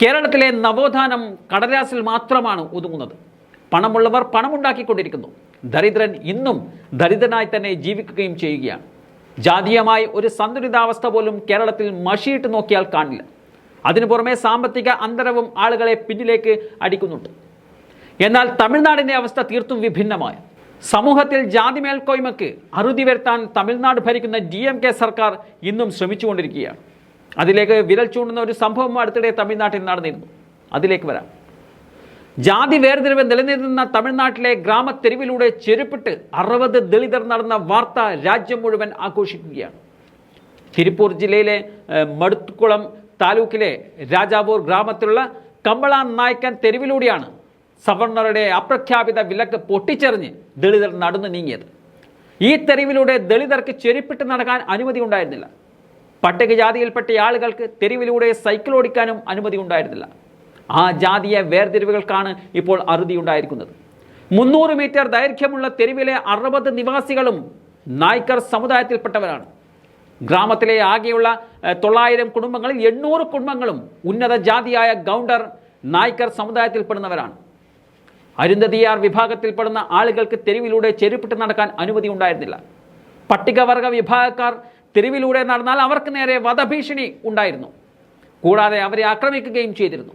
കേരളത്തിലെ നവോത്ഥാനം കടലാസിൽ മാത്രമാണ് ഒതുങ്ങുന്നത്. പണമുള്ളവർ പണമുണ്ടാക്കിക്കൊണ്ടിരിക്കുന്നു. ദരിദ്രൻ ഇന്നും ദരിദ്രനായി തന്നെ ജീവിക്കുകയും ചെയ്യുകയാണ്. ജാതീയമായ ഒരു സന്തുലിതാവസ്ഥ പോലും കേരളത്തിൽ മഷിയിട്ട് നോക്കിയാൽ കാണില്ല. അതിനു പുറമെ സാമ്പത്തിക അന്തരവും ആളുകളെ പിന്നിലേക്ക് അടിക്കുന്നുണ്ട്. എന്നാൽ തമിഴ്നാടിന്റെ അവസ്ഥ തീർത്തും വിഭിന്നമായ. സമൂഹത്തിൽ ജാതി മേൽക്കോയ്മയ്ക്ക് അറുതി വരുത്താൻ തമിഴ്നാട് ഭരിക്കുന്ന ഡി സർക്കാർ ഇന്നും ശ്രമിച്ചുകൊണ്ടിരിക്കുകയാണ്. അതിലേക്ക് വിരൽ ചൂണ്ടുന്ന ഒരു സംഭവം അടുത്തിടെ തമിഴ്നാട്ടിൽ നടന്നിരുന്നു. അതിലേക്ക് വരാം. ജാതി വേർതിരിവ് നിലനിന്നിരുന്ന തമിഴ്നാട്ടിലെ ഗ്രാമത്തെരുവിലൂടെ ചെരുപ്പിട്ട് അറുപത് ദളിതർ നടന്ന വാർത്ത രാജ്യം മുഴുവൻ ആഘോഷിക്കുകയാണ്. തിരുപ്പൂർ ജില്ലയിലെ മടുത്തുകുളം താലൂക്കിലെ രാജാപൂർ ഗ്രാമത്തിലുള്ള കമ്പള നായ്ക്കൻ തെരുവിലൂടെയാണ് സവർണറുടെ അപ്രഖ്യാപിത വിലക്ക് പൊട്ടിച്ചെറിഞ്ഞ് ദളിതർ നടന്നു നീങ്ങിയത്. ഈ തെരുവിലൂടെ ദളിതർക്ക് ചെരുപ്പിട്ട് നടക്കാൻ അനുമതി ഉണ്ടായിരുന്നില്ല. പട്ടികജാതിയിൽപ്പെട്ട ആളുകൾക്ക് തെരുവിലൂടെ സൈക്കിൾ ഓടിക്കാനും അനുമതി ഉണ്ടായിരുന്നില്ല. ആ ജാതീയ വേർതിരിവുകൾക്കാണ് ഇപ്പോൾ അറുതി ഉണ്ടായിരിക്കുന്നത്. മുന്നൂറ് മീറ്റർ ദൈർഘ്യമുള്ള തെരുവിലെ അറുപത് നിവാസികളും നായ്ക്കർ സമുദായത്തിൽപ്പെട്ടവരാണ്. ഗ്രാമത്തിലെ ആകെയുള്ള തൊള്ളായിരം കുടുംബങ്ങളിൽ എണ്ണൂറ് കുടുംബങ്ങളും ഉന്നത ജാതിയായ ഗൗണ്ടർ നായ്ക്കർ സമുദായത്തിൽപ്പെടുന്നവരാണ്. അരുന്ധതിയാർ വിഭാഗത്തിൽപ്പെടുന്ന ആളുകൾക്ക് തെരുവിലൂടെ ചെരുപ്പിട്ട് നടക്കാൻ അനുമതി ഉണ്ടായിരുന്നില്ല. പട്ടികവർഗ വിഭാഗക്കാർ തെരുവിലൂടെ നടന്നാൽ അവർക്ക് നേരെ വധഭീഷണി ഉണ്ടായിരുന്നു. കൂടാതെ അവരെ ആക്രമിക്കുകയും ചെയ്തിരുന്നു.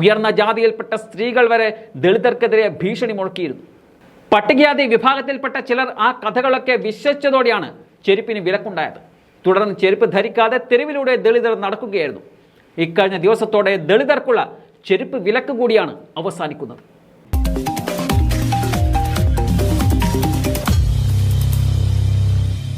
ഉയർന്ന ജാതിയിൽപ്പെട്ട സ്ത്രീകൾ വരെ ദളിതർക്കെതിരെ ഭീഷണി മുഴക്കിയിരുന്നു. പട്ടികജാതി വിഭാഗത്തിൽപ്പെട്ട ചിലർ ആ കഥകളൊക്കെ വിശ്വസിച്ചതോടെയാണ് ചെരുപ്പിന് വിലക്കുണ്ടായത്. തുടർന്ന് ചെരുപ്പ് ധരിക്കാതെ തെരുവിലൂടെ ദളിതർ നടക്കുകയായിരുന്നു. ഇക്കഴിഞ്ഞ ദിവസത്തോടെ ദളിതർക്കുള്ള ചെരുപ്പ് വിലക്ക് കൂടിയാണ് അവസാനിക്കുന്നത്.